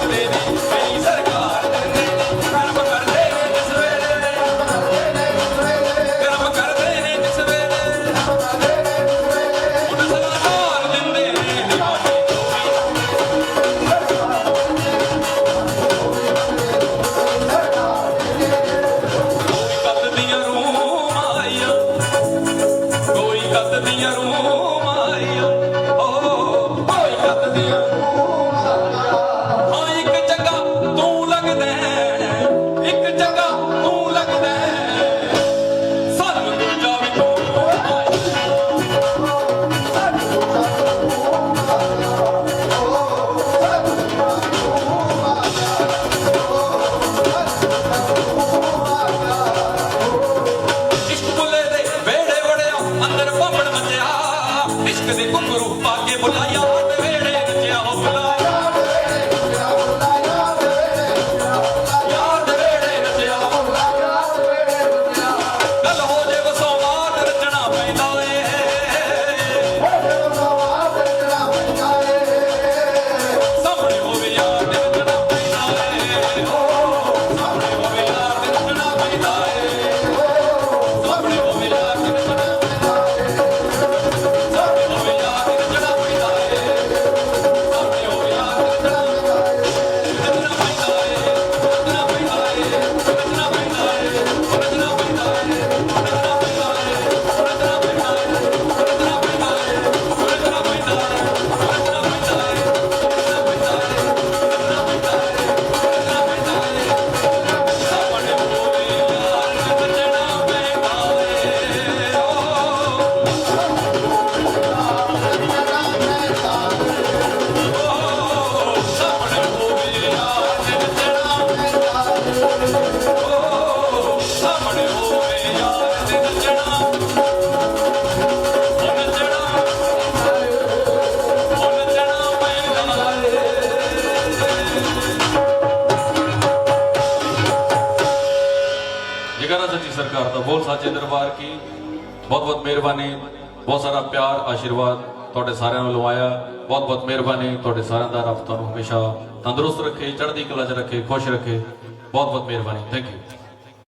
Baby, baby. इश्क से गुमरूह पाके बुलाया। करता बोल साचे दरबार की बहुत बहुत मेहरबानी ਬਹੁਤ ਸਾਰਾ ਪਿਆਰ, ਆਸ਼ੀਰਵਾਦ ਤੁਹਾਡੇ ਸਾਰਿਆਂ ਨੂੰ ਲਵਾਇਆ। ਬਹੁਤ ਬਹੁਤ ਮਿਹਰਬਾਨੀ, ਤੁਹਾਡੇ ਸਾਰਿਆਂ ਦਾ ਰੱਬ ਤੁਹਾਨੂੰ ਹਮੇਸ਼ਾ ਤੰਦਰੁਸਤ ਰੱਖੇ, ਚੜ੍ਹਦੀ ਕਲਾ 'ਚ ਰੱਖੇ, ਖੁਸ਼ ਰੱਖੇ। ਬਹੁਤ ਬਹੁਤ ਮਿਹਰਬਾਨੀ। Thank you